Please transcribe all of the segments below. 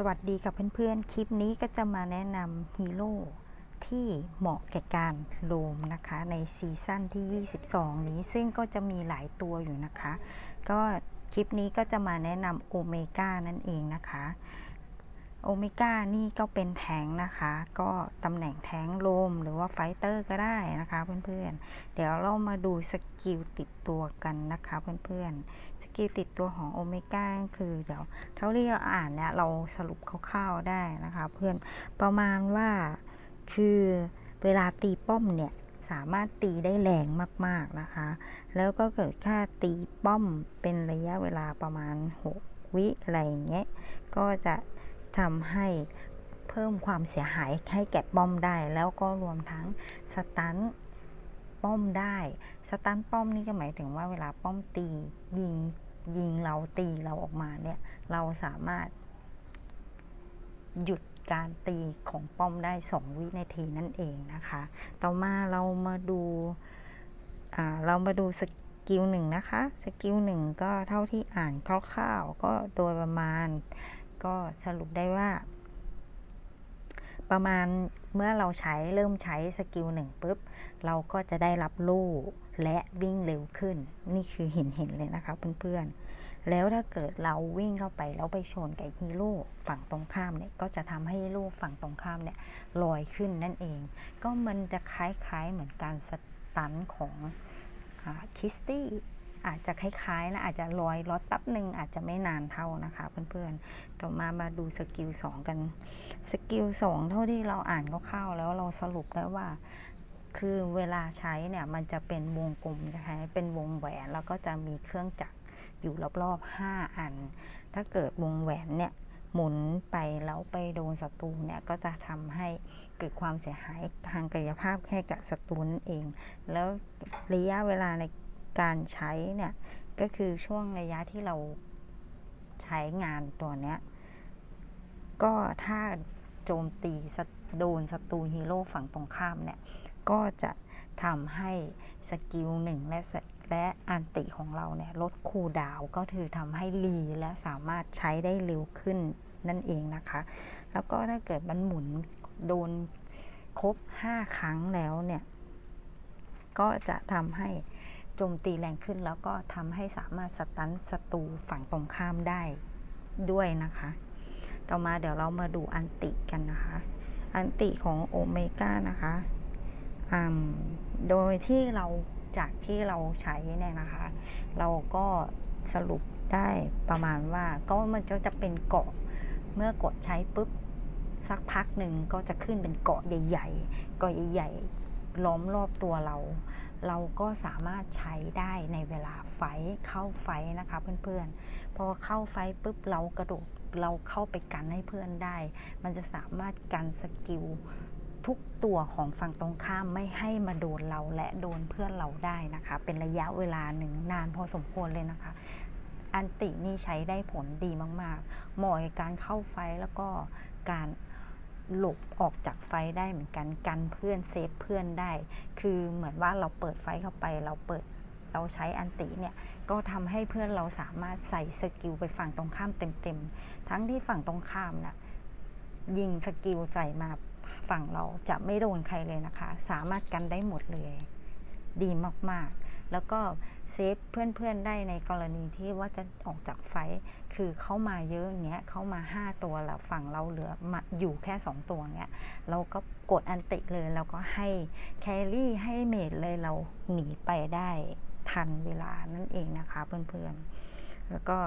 สวัสดีกับเพื่อนๆ คลิปนี้ก็จะมาแนะนำฮีโร่ที่เหมาะแก่การโลมนะคะ ในซีซั่นที่ 22 นี้ซึ่งก็จะมีหลายตัวอยู่นะคะ ก็คลิปนี้ก็จะมาแนะนำโอเมก้านั่นเองนะคะ โอเมก้านี่ก็เป็นแทงนะคะ ก็ตำแหน่งแทงโลมหรือว่าไฟเตอร์ก็ได้นะคะเพื่อนๆ เดี๋ยวเรามาดูสกิลติดตัวกันนะคะเพื่อนๆ กิลติดตัวของโอเมก้าคือเดี๋ยวเท่าที่เราอ่านเนี่ยเราสรุปคร่าวๆได้นะคะ เพื่อนประมาณว่าคือเวลาตีป้อมเนี่ยสามารถตีได้แรงมากๆนะคะ แล้วก็เกิดค่าตีป้อมเป็นระยะเวลาประมาณ 6 วิอะไรอย่างเงี้ย ก็จะทำให้เพิ่มความเสียหายให้แก่ป้อมได้ แล้วก็รวมทั้งสตันป้อมได้ สตันป้อมนี่ก็หมายถึงว่าเวลาป้อมตียิง ยิงเราตีเราออกมาเนี่ย เราสามารถ หยุดการตีของป้อมได้2วินาทีนั่นเองนะคะ ต่อมาเรามาดูเรามาดูสกิลหนึ่งนะคะ สกิลหนึ่งก็เท่าที่อ่านคร่าวๆก็โดยประมาณ ก็สรุปได้ว่า ประมาณ เมื่อเราใช้เริ่มใช้สกิลหนึ่งปุ๊บ เราก็จะได้รับลู่และวิ่งเร็วขึ้น นี่คือเห็นเห็นเลยนะคะเพื่อนๆ แล้วถ้าเกิดเราวิ่งเข้าไปแล้วไปชนกับฮีโร่ฝั่งตรงข้ามเนี่ยก็จะทำให้ฮีโร่ฝั่งตรงข้ามเนี่ยลอยขึ้นนั่นเอง ก็มันจะคล้ายๆเหมือนการสตันของคิสตี้ อาจจะคล้ายๆนะอาจจะลอยรถแป๊บหนึ่งอาจจะไม่นานเท่านะคะ เพื่อนๆ ต่อมามาดูสกิลสองกัน สกิลสองเท่าที่เราอ่านคร่าวๆแล้วเราสรุปได้ว่าคือเวลาใช้เนี่ยมันจะเป็นวงกลมนะคะเป็นวงแหวนแล้วก็จะมีเครื่องจักรอยู่รอบๆ 5 อัน ถ้าเกิดวงแหวนเนี่ยหมุนไปแล้วไปโดนศัตรูเนี่ยก็จะทำให้เกิดความเสียหายทางกายภาพให้กับศัตรูนั่นเอง แล้วระยะเวลาใน การใช้เนี่ยก็คือช่วงระยะที่เราใช้งานตัวเนี้ย ก็ถ้าโจมตีโดนศัตรูฮีโร่ฝั่งตรงข้ามเนี่ย ก็จะทำให้สกิลหนึ่งและและอันติของเราเนี่ย ลดคูดาวก็คือทำให้รีและสามารถใช้ได้เร็วขึ้นนั่นเองนะคะ แล้วก็ถ้าเกิดมันหมุนโดนครบ 5 ครั้งแล้วเนี่ย ก็จะทำให้ จมตีแรงขึ้นแล้วก็ทำให้สามารถสตันศัตรูฝั่งตรงข้ามได้ด้วยนะคะ ต่อมาเดี๋ยวเรามาดูอันติกันนะคะ อันติของโอเมก้านะคะโดยที่เราจากที่เราใช้เนี่ยนะคะ เราก็สรุปได้ประมาณว่า ก็มันก็จะเป็นเกาะเมื่อกดใช้ปุ๊บสักพักหนึ่งก็จะขึ้นเป็นเกาะใหญ่ๆเกาะใหญ่ๆล้อมรอบตัวเรา เราก็สามารถใช้ได้ในเวลาไฟเข้าไฟนะคะเพื่อนๆ พอเข้าไฟปุ๊บเรากระโดดเราเข้าไปกันให้เพื่อนได้ มันจะสามารถกันสกิลทุกตัวของฝั่งตรงข้ามไม่ให้มาโดนเราและโดนเพื่อนเราได้นะคะ เป็นระยะเวลาหนึ่งนานพอสมควรเลยนะคะ อันตินี่ใช้ได้ผลดีมากๆเหมาะกับการเข้าไฟแล้วก็การ หลบออกจากไฟได้เหมือนกันกันเพื่อนเซฟเพื่อนได้ คือเหมือนว่าเราเปิดไฟเข้าไป เราเปิดเราใช้อันติเนี่ยก็ทำให้เพื่อนเราสามารถใส่สกิลไปฝั่งตรงข้ามเต็มๆ ทั้งที่ฝั่งตรงข้ามนะ่ะยิงสกิลใส่มาฝั่งเราจะไม่โดนใครเลยนะคะ สามารถกันได้หมดเลย ดีมากๆ แล้วก็เซฟเพื่อนๆได้ในกรณีที่ว่าจะออกจากไฟ คือเข้ามาเยอะอย่างเงี้ยเข้ามา5ตัวแล้วฝั่งเราเหลือมาอยู่แค่2ตัวเงี้ยเราก็กดอันติเลยแล้วก็ให้แครี่ให้เมดเลยเราหนีไปได้ทันเวลานั่นเองนะคะเพื่อนๆ แล้วก็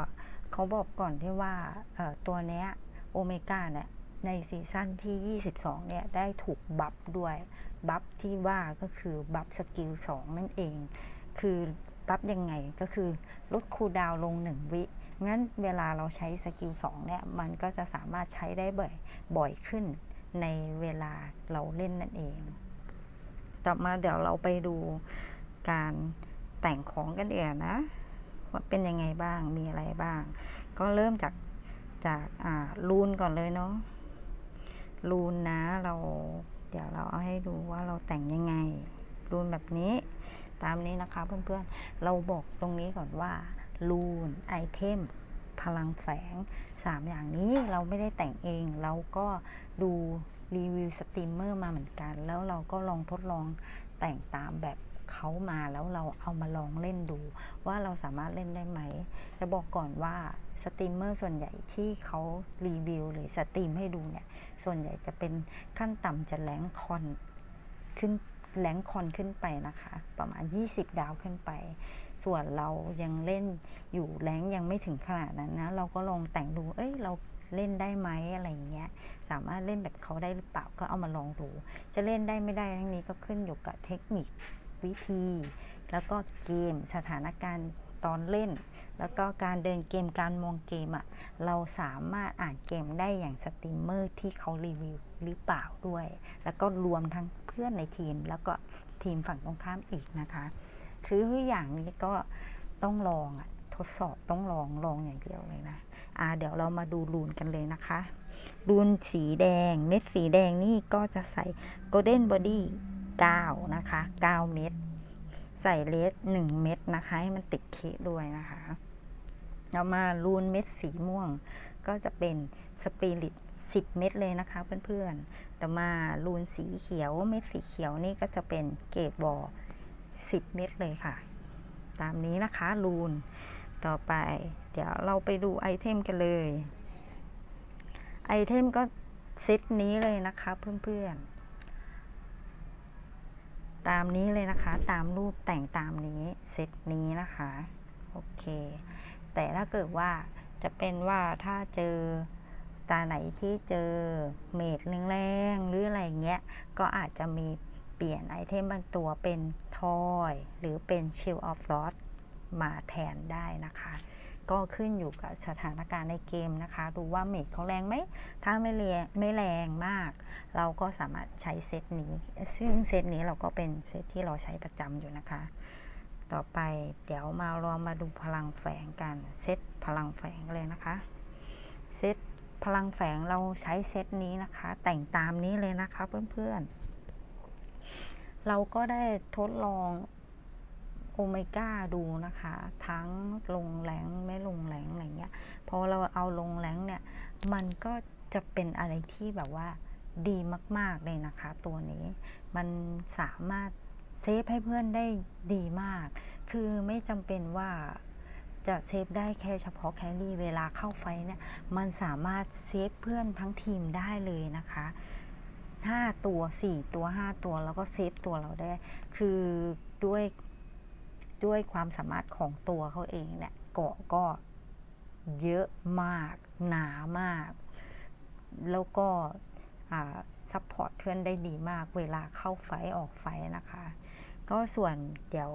เขาบอกก่อนที่ว่าตัวเนี้ยโอเมก้าเนี่ยในซีซั่นที่ 22 เนี่ย ได้ถูกบัฟด้วย บัฟที่ว่าก็คือบัฟสกิล 2 นั่นเอง คือบัฟยังไงก็คือลดคูลดาวลง 1 วิ งั้นเวลาเราใช้สกิล2เนี่ยมันก็จะสามารถใช้ได้บ่อยบ่อยขึ้นในเวลาเราเล่นนั่นเอง ต่อมาเดี๋ยวเราไปดูการแต่งของกันเองนะ ว่าเป็นยังไงบ้างมีอะไรบ้าง ก็เริ่มจากจากอ่ารูนก่อนเลยเนาะรูนนะเรา เดี๋ยวเราเอาให้ดูว่าเราแต่งยังไงรูนแบบนี้ ตามนี้นะคะเพื่อนๆ เราบอกตรงนี้ก่อนว่า รูนไอเทม พลังแฝงสามอย่างนี้เราไม่ได้แต่งเอง เราก็ดูรีวิวสตรีมเมอร์มาเหมือนกัน แล้วเราก็ลองทดลองแต่งตามแบบเขามาแล้วเราเอามาลองเล่นดู ว่าเราสามารถเล่นได้ไหม จะบอกก่อนว่าสตรีมเมอร์ส่วนใหญ่ที่เขารีวิวหรือสตรีมให้ดูเนี่ย ส่วนใหญ่จะเป็นขั้นต่ำจะแรงคอนขึ้นแรงคอนขึ้นไปนะคะ ประมาณ 20 ดาวขึ้นไป ส่วนเรายังเล่นอยู่แรงยังไม่ถึงขนาดนั้นนะ เราก็ลองแต่งดู เอ้ยเราเล่นได้ไหมอะไรอย่างเงี้ย สามารถเล่นแบบเขาได้หรือเปล่าก็เอามาลองดู จะเล่นได้ไม่ได้ทั้งนี้ก็ขึ้นอยู่กับเทคนิควิธี แล้วก็เกมสถานการณ์ตอนเล่น แล้วก็การเดินเกมการมองเกมอะ่ะเราสามารถอ่านเกมได้อย่างสตรีมเมอร์ที่เขารีวิวหรือเปล่าด้วย แล้วก็รวมทั้งเพื่อนในทีมแล้วก็ทีมฝั่งตรงข้ามอีกนะคะ คืออย่างนี้ก็ต้องลองอะทดสอบต้องลองลองอย่างเดียวเลยนะอ่าเดี๋ยวเรามาดูรูนกันเลยนะคะรูนสีแดง เม็ดสีแดงนี่ก็จะใส่ Golden Body 9 นะคะ 9 เม็ดใส่เลส1เม็ดนะคะ ให้มันติดเคด้วยนะคะเรามารูนเม็ดสีม่วง ก็จะเป็นสปิริต10 เม็ดเลยนะคะเพื่อนๆ ต่อมารูนสีเขียว เม็ดสีเขียวนี่ก็จะเป็นเกรดบอล 10 เม็ดเลยค่ะ ตามนี้นะคะรูน ต่อไป เดี๋ยวเราไปดูไอเทมกันเลย ไอเทมก็เซตนี้เลยนะคะเพื่อนๆ ตามนี้เลยนะคะ ตามรูปแต่งตามนี้เซตนี้นะคะ โอเค แต่ถ้าเกิดว่าจะเป็นว่าถ้าเจอตาไหนที่เจอเมดแรงๆหรืออะไรเงี้ย ก็อาจจะมี เปลี่ยนไอเทมบางตัวเป็นทอยหรือเป็นชิลออฟลอ d มาแทนได้นะคะ ก็ขึ้นอยู่กับสถานการณ์ในเกมนะคะ ดูว่าเมดเขาแรงไหม ถ้าไม่แรงไม่แรงมาก เราก็สามารถใช้เซตนี้ ซึ่งเซตนี้เราก็เป็นเซตที่เราใช้ประจำอยู่นะคะ ต่อไปเดี๋ยวมาลองมาดูพลังแฝงกัน เซตพลังแฝงเลยนะคะ เซตพลังแฝงเราใช้เซตนี้นะคะ แต่งตามนี้เลยนะคะเพื่อนๆ เราก็ได้ทดลองโอเมก้าดูนะคะ ทั้งลงแรงไม่ลงแรงอะไรเงี้ยพอเราเอาลงแรงเนี่ย มันก็จะเป็นอะไรที่แบบว่าดีมาก ๆ เลยนะคะ ตัวนี้มันสามารถเซฟให้เพื่อนได้ดีมาก คือไม่จำเป็นว่าจะเซฟได้แค่เฉพาะแคลรี่เวลาเข้าไฟเนี่ย มันสามารถเซฟเพื่อนทั้งทีมได้เลยนะคะ ห้าตัวสี่ตัวห้าตัวแล้วก็เซฟตัวเราได้ คือด้วยด้วยความสามารถของตัวเขาเองเนี่ยเกาะก็เยอะมาก หนามาก แล้วก็ซัพพอร์ตเพื่อนได้ดีมาก เวลาเข้าไฟออกไฟนะคะ ก็ส่วนเดี๋ยว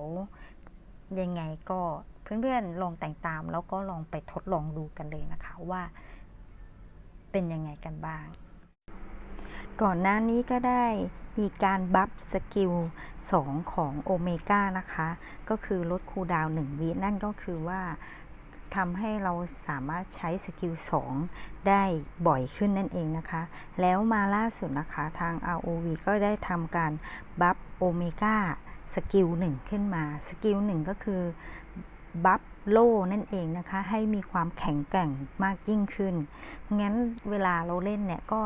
ยังไงก็เพื่อนๆลองแต่งตาม แล้วก็ลองไปทดลองดูกันเลยนะคะว่าเป็นยังไงกันบ้าง ก่อนหน้านี้ก็ได้มีการบัฟสกิล 2 ของโอเมก้านะคะ ก็คือลดคูลดาวน์1วินั่นก็คือว่าทำให้เราสามารถใช้สกิล 2 ได้บ่อยขึ้นนั่นเองนะคะ แล้วมาล่าสุดนะคะทาง ROV ก็ได้ทำการบัฟโอเมก้าสกิล 1 ขึ้นมา สกิล 1 ก็คือบัฟโล่นั่นเองนะคะ ให้มีความแข็งแกร่งมากยิ่งขึ้น งั้นเวลาเราเล่นเนี่ยก็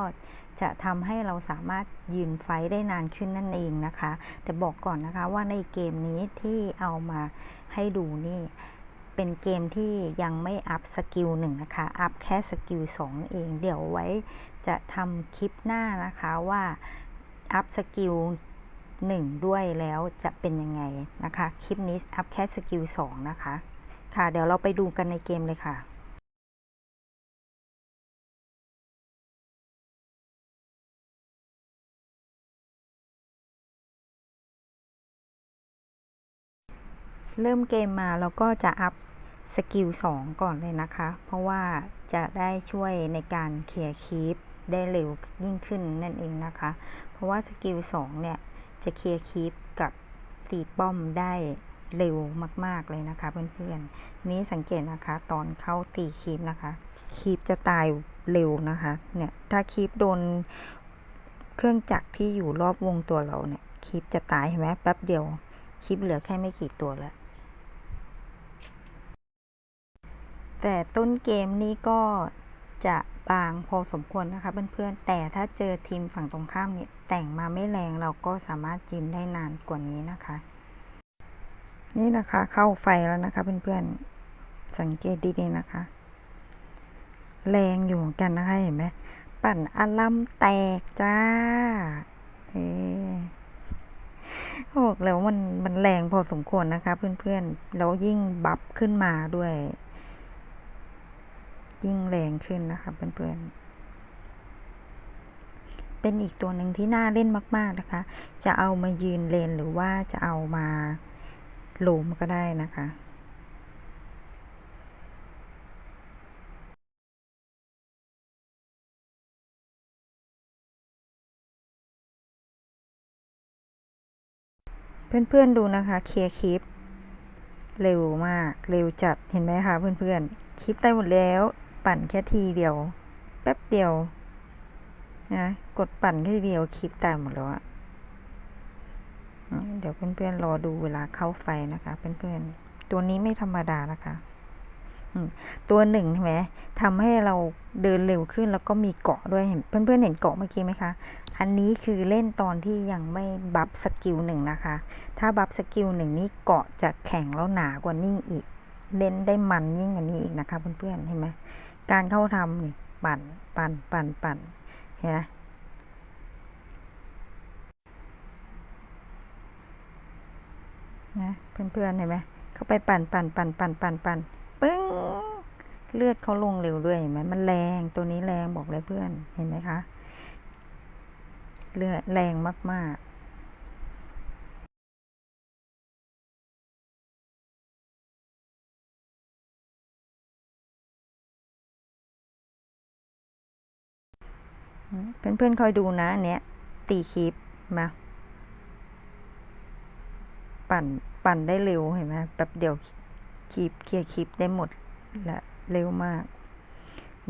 จะทำให้เราสามารถยืนไฟได้นานขึ้นนั่นเองนะคะ แต่บอกก่อนนะคะว่าในเกมนี้ที่เอามาให้ดูนี่เป็นเกมที่ยังไม่อัพสกิลหนึ่งนะคะ อัพแค่สกิลสองเอง เดี๋ยวไว้จะทำคลิปหน้านะคะว่าอัพสกิลหนึ่งด้วยแล้วจะเป็นยังไงนะคะ คลิปนี้อัพแค่สกิลสองนะคะ ค่ะ เดี๋ยวเราไปดูกันในเกมเลยค่ะ เริ่มเกมมาเราก็จะอัพสกิล2ก่อนเลยนะคะ เพราะว่าจะได้ช่วยในการเคลียร์คีปได้เร็วยิ่งขึ้นนั่นเองนะคะ เพราะว่าสกิล2เนี่ยจะเคลียร์คีปกับตีป้อมได้เร็วมาก ๆเลยนะคะเพื่อนๆ นี้สังเกตนะคะ ตอนเข้าตีคีปนะคะ คีปจะตายเร็วนะคะ เนี่ยถ้าคีปโดนเครื่องจักรที่อยู่รอบวงตัวเราเนี่ย คีปจะตายเห็นไหมแป๊บเดียว คีปเหลือแค่ไม่กี่ตัวแล้ว แต่ต้นเกมนี้ก็จะบางพอสมควรนะคะเพื่อนๆ แต่ถ้าเจอทีมฝั่งตรงข้ามเนี่ยแต่งมาไม่แรงเราก็สามารถยืนได้นานกว่านี้นะคะ นี่นะคะเข้าไฟแล้วนะคะเพื่อนๆ สังเกตดีๆนะคะ แรงอยู่กันนะคะเห็นไหมปั่นอลัมแตกจ้าเอ๊บอกแล้วมันมันแรงพอสมควรนะคะ เพื่อนๆ แล้วยิ่งบัฟขึ้นมาด้วย ยิ่งแรงขึ้นนะคะเพื่อนๆ เป็นอีกตัวหนึ่งที่น่าเล่นมากๆนะคะ จะเอามายืนเลนหรือว่าจะเอามาโลมก็ได้นะคะเพื่อนๆดูนะคะ เคลียร์คลิป เร็วมาก เร็วจัดเห็นไหมคะเพื่อนๆ คลิปได้หมดแล้ว ปั่นแค่ทีเดียว แป๊บเดียวนะกดปั่นแค่ทีเดียวคลิปตายหมดแล้วอะเดี๋ยวเพื่อนๆรอดูเวลาเข้าไฟนะคะ เพื่อนๆ ตัวนี้ไม่ธรรมดานะคะตัวหนึ่งใช่ไหมทำให้เราเดินเร็วขึ้นแล้วก็มีเกาะด้วยเห็นเพื่อนๆเห็นเกาะเมื่อกี้ไหมคะ อันนี้คือเล่นตอนที่ยังไม่บัฟสกิลหนึ่งนะคะ ถ้าบัฟสกิลหนึ่งนี่เกาะจะแข็งแล้วหนากว่านี้อีก เล่นได้มันยิ่งกว่านี้อีกนะคะ เพื่อนๆเห็นไหม การเข้าทำนี่ปั่น ปั่น ปั่น ปั่น เห็นไหมนะเพื่อนๆเห็นไหมเขาไปปั่น ปั่น ปั่น ปั่น ปั่น ปั่น ปึ้ง เลือดเขาลงเร็วด้วยเห็นไหมมันแรง ตัวนี้แรงบอกเลยเพื่อน เห็นไหมคะ เลือดแรงมากๆ เพื่อนๆคอยดูนะอันเนี้ยตีคลิปมา ปั่นปั่นได้เร็วเห็นไหมแป๊บเดียวคลิปเคลียร์คลิปได้หมดและเร็วมาก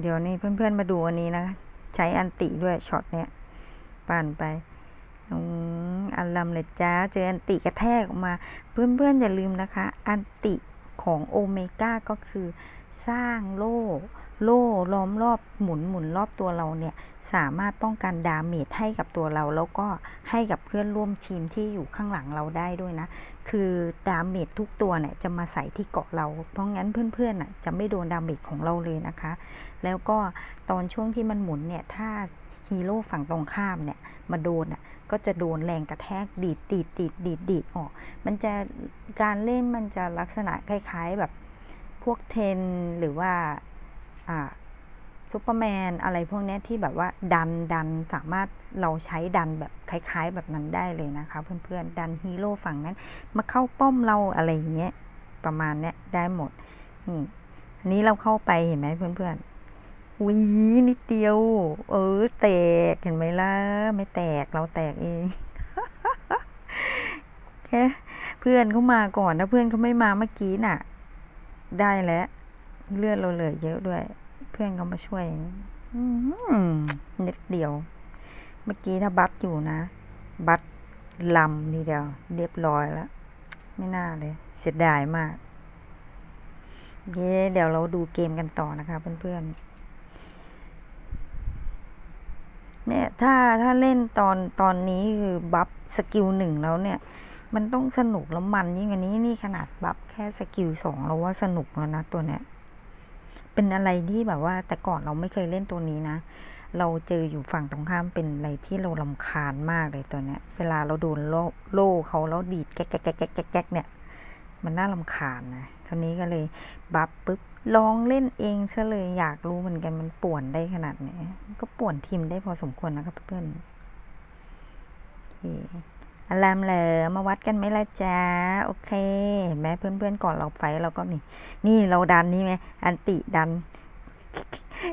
เดี๋ยวนี้เพื่อนๆมาดูอันนี้นะ ใช้อันติด้วยช็อตเนี้ยปั่นไปอืมอันลำเลยจ้า เจออันติกระแทกออกมา เพื่อนๆอย่าลืมนะคะ อันติของโอเมก้าก็คือสร้างโล่ โล่ล้อมรอบหมุนหมุนรอบตัวเราเนี่ย สามารถป้องกันดาเมจให้กับตัวเรา แล้วก็ให้กับเพื่อนร่วมทีมที่อยู่ข้างหลังเราได้ด้วยนะ คือดาเมจทุกตัวเนี่ยจะมาใส่ที่เกาะเรา เพราะงั้นเพื่อนๆน่ะจะไม่โดนดาเมจของเราเลยนะคะ แล้วก็ตอนช่วงที่มันหมุนเนี่ยถ้าฮีโร่ฝั่งตรงข้ามเนี่ยมาโดนอะก็จะโดนแรงกระแทกดีดดีดดีดดีดดีดออก มันจะการเล่นมันจะลักษณะคล้าย ๆแบบพวกเทนหรือว่าอ่า ซูเปอร์แมนอะไรพวกนี้ที่แบบว่าดันดันสามารถเราใช้ดันแบบคล้าย ๆ แบบนั้นได้เลยนะคะ เพื่อนๆดันฮีโร่ฝั่งนั้น มาเข้าป้อมเราอะไรอย่างเงี้ยประมาณเนี้ยได้หมดนี่อันนี้เราเข้าไปเห็นไหมเพื่อนๆวีนิดเดียว เออแตกเห็นไหมล่ะไม่แตกเราแตกเองแค่เพื่อนเขามาก่อนถ้าเพื่อนเขาไม่มาเมื่อกี้น่ะ ได้แล้ว เลือดเราเหลือเยอะด้วย พื่อนเขามาช่วยอืมนิดเดียว เมื่อกี้ถ้าบัตอยู่นะ บัตลำทีเดียว เรียบร้อยแล้ว ไม่น่าเลย เสียดายมากโอเคเดี๋ยวเราดูเกมกันต่อนะคะเพื่อนๆ เนี่ยถ้าถ้าเล่นตอนตอนนี้คือบัฟสกิลหนึ่งแล้วเนี่ย มันต้องสนุกแล้วมันยิ่งกว่านี้นี่ขนาดบัฟแค่สกิลสองเราว่าสนุกแล้วนะตัวเนี้ย เป็นอะไรที่แบบว่า แต่ก่อนเราไม่เคยเล่นตัวนี้นะ เราเจออยู่ฝั่งตรงข้ามเป็นอะไรที่เราลำคาญมากเลยตัวเนี้ย เวลาเราโดนโล่โลเขาแล้วดีดแก๊กแก๊กแก๊กแก๊กแก๊กแก๊กเนี่ย มันน่าลำคาญนะคราวนี้ก็เลยบัฟปุ๊บลองเล่นเองซะเลยอยากรู้เหมือนกันมันป่วนได้ขนาดไหนก็ป่วนทีมได้พอสมควรนะครับเพื่อนโอารามเลยมาวัดกันไหมล่ะจ้าโอเคเห็นไหมเพื่อนๆก่อนเราไฟเราก็นี่ นี่เราดันนี่ไหมอันติดัน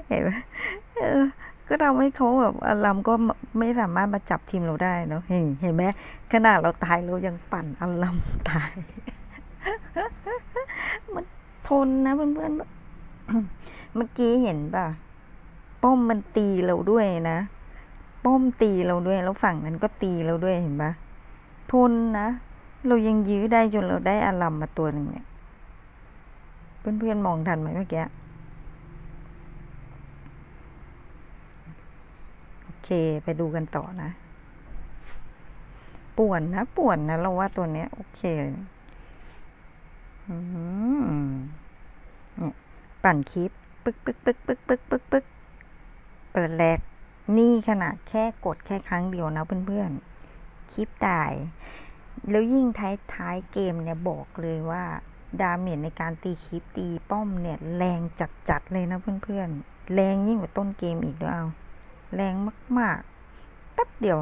เห็นไหมเออก็ทำให้เขาแบบอารามก็ไม่สามารถมาจับทีมเราได้เนาะเห็นเห็นไหมขนาดเราตายเรายังปั่นอารามตายมันทนนะเพื่อนๆเมื่อกี้เห็นป่ะ ป้อมมันตีเราด้วยนะ ป้อมตีเราด้วย แล้วฝั่งนั้นก็ตีเราด้วยเห็นปะ ทนนะ เรายังยื้อได้จนเราได้อารัมมาตัวหนึ่งเนี่ย เพื่อนๆมองทันไหมเมื่อกี้ โอเค ไปดูกันต่อนะ ป่วนนะ ป่วนนะ เราว่าตัวเนี้ย โอเคอืมเนี่ยปั่นคลิป ปึ๊กปึ๊กปึ๊กปึ๊กปึ๊กปึ๊กปึ๊กเปิดแรก นี่ขนาดแค่กดแค่ครั้งเดียวนะเพื่อนๆ คลิปตาย แล้วยิ่งท้ายท้ายเกมเนี่ยบอกเลยว่า ดาเมจในการตีคลิปตีป้อมเนี่ย แรงจัดๆเลยนะเพื่อนๆ แรงยิ่งกว่าต้นเกมอีกด้วยเอา แรงมากๆ แป๊บเดียว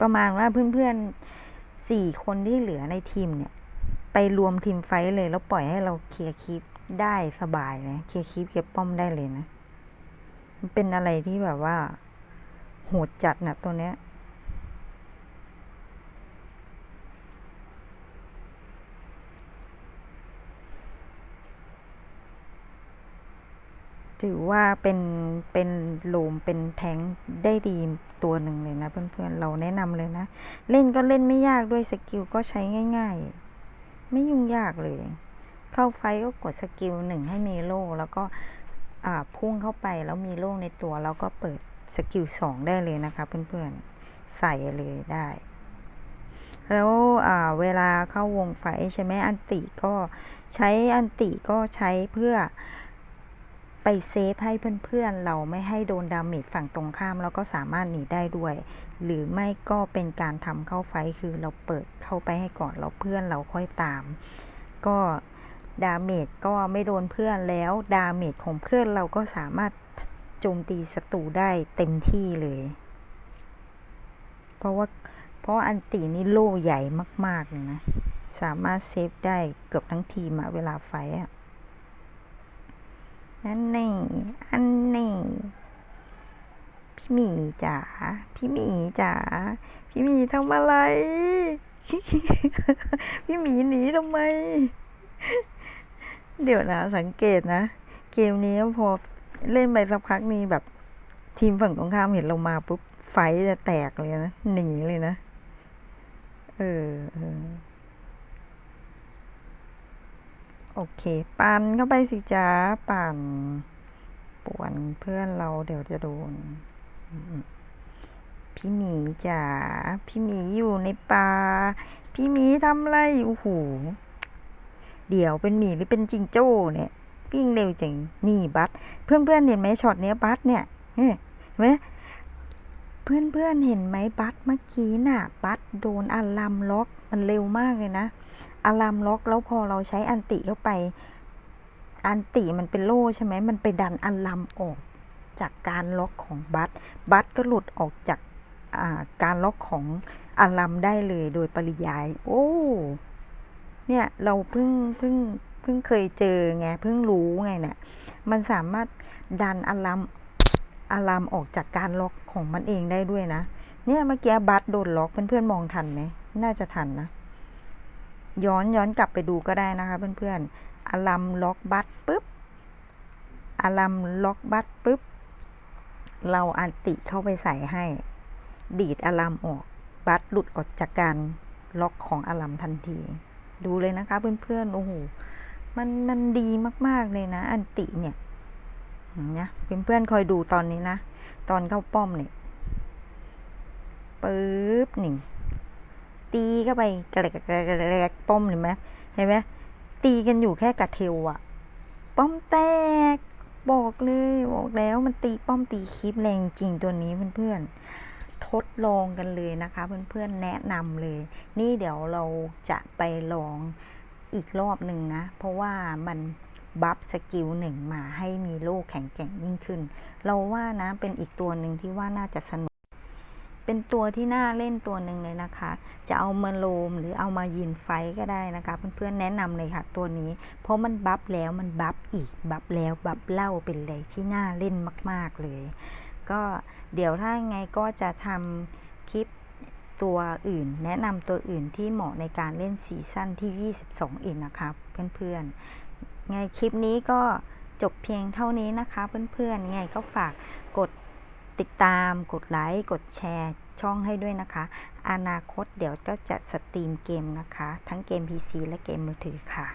ประมาณว่าเพื่อนๆสี่คนที่เหลือในทีมเนี่ย ไปรวมทีมไฟท์เลยแล้วปล่อยให้เราเคลียร์คลิปได้สบายนะเคลียร์คลิปเก็บป้อมได้เลยนะ มันเป็นอะไรที่แบบว่าโหดจัดนะตัวเนี้ย ถือว่าเป็นเป็นโลมเป็นแทงได้ดีตัวหนึ่งเลยนะ เพื่อนๆเราแนะนำเลยนะ เล่นก็เล่นไม่ยากด้วยสกิลก็ใช้ง่าย ๆ ไม่ยุ่งยากเลย เข้าไฟก็กดสกิลหนึ่งให้มีโล่แล้วก็พุ่งเข้าไปแล้วมีโล่ในตัว แล้วก็เปิดสกิลสองได้เลยนะคะ เพื่อนๆใส่เลยได้ แล้วเวลาเข้าวงไฟใช่ไหมอันติก็ใช้อันติก็ใช้เพื่อ ไปเซฟให้เพื่อนๆ เราไม่ให้โดนดาเมจฝั่งตรงข้าม แล้วก็สามารถหนีได้ด้วย หรือไม่ก็เป็นการทำเข้าไฟคือเราเปิดเข้าไปให้ก่อนแล้วเพื่อนเราค่อยตาม ก็ดาเมจก็ไม่โดนเพื่อนแล้วดาเมจของเพื่อนเราก็สามารถโจมตีศัตรูได้เต็มที่เลย เพราะว่าเพราะอันตีนี่โล่ใหญ่มากๆนะสามารถเซฟได้เกือบทั้งทีมอะเวลาไฟอะ อันนี่ อันนี่ พี่หมีจ๋า พี่หมีจ๋า พี่หมีทำอะไร พี่หมีหนีทำไม เดี๋ยวนะสังเกตนะ เกมนี้พอเล่นไปสักพักนี้แบบ ทีมฝั่งตรงข้ามเห็นเรามาปุ๊บไฟจะแตกเลยนะ หนีเลยนะ เออเออ โอเค ปั่นเข้าไปสิจ้าปั่นป่วนเพื่อนเราเดี๋ยวจะโดน พี่หมีจ๋าพี่หมีอยู่ในป่าพี่หมีทำอะไรโอ้โหเดี๋ยวเป็นหมีหรือเป็นจิงโจ้เนี่ยวิ่งเร็วจังนี่บัสเพื่อนๆเห็นไหมช็อตเนี้ยบัสเนี่ยเห็นไหมเพื่อนๆเห็นไหมบัสเมื่อกี้น่ะ บัสโดนอะลัมล็อกมันเร็วมากเลยนะ อะลามล็อกแล้วพอเราใช้อันติเข้าไป อันติมันเป็นโล่ใช่ไหมมันไปดันอะลามออก จากการล็อกของบัตบัตก็หลุดออกจากาการล็อกของอะลามได้เลยโดยปริยาย โอ้เนี่ยเราเพิ่งเพิ่งเพิ่งเคยเจอไงเพิ่งรู้ไงเนี่ยมันสามารถดันอะลามอะลามออกจากการล็อกของมันเองได้ด้วยนะ เนี่ยเมื่อกี้บัตโดนล็อกเพื่อนๆมองทันไหมน่าจะทันนะ ย้อนย้อนกลับไปดูก็ได้นะคะเพื่อนๆอารัมล็อกบัตปุ๊บอารัมล็อกบัตปุ๊บ เราอันติเข้าไปใส่ให้ ดีดอารัมออก บัตหลุดออกจากการล็อกของอารัมทันที ดูเลยนะคะเพื่อนๆโอ้โหมันมันดีมากๆเลยนะ อันติเนี่ยนะเพื่อนๆคอยดูตอนนี้นะ ตอนเข้าป้อมเนี่ยปึ๊บหนึ่ง ตีเข้าไปกระแกกระแกลกป้อมเห็นไหมเห็นไหมตีกันอยู่แค่กระเทวอะป้อมแตก บอกเลยบอกแล้วมันตีป้อมตีคลิปแรงจริงตัวนี้เพื่อนๆทดลองกันเลยนะคะ เพื่อนๆแนะนำเลย นี่เดี๋ยวเราจะไปลองอีกรอบหนึ่งนะ เพราะว่ามันบัฟสกิลหนึ่งมาให้มีโล่แข็งแกร่งยิ่งขึ้น เราว่านะเป็นอีกตัวหนึ่งที่ว่าน่าจะสนุก เป็นตัวที่น่าเล่นตัวหนึ่งเลยนะคะ จะเอามาโลมหรือเอามายินไฟก็ได้นะคะ เพื่อนๆแนะนำเลยค่ะตัวนี้ เพราะมันบัฟแล้วมันบัฟอีกบัฟแล้วบัฟเล่าเป็นเลยที่น่าเล่นมาก ๆเลย ก็เดี๋ยวถ้าไงก็จะทำคลิปตัวอื่น แนะนำตัวอื่นที่เหมาะในการเล่นซีซั่นที่ 22 อีกนะคะเพื่อนๆไงคลิปนี้ก็จบเพียงเท่านี้นะคะเพื่อนๆไงก็ฝากกด ติดตามกดไลค์กดแชร์ช่องให้ด้วยนะคะ อนาคตเดี๋ยวก็จะสตรีมเกมนะคะ ทั้งเกม PC และเกมมือถือค่ะ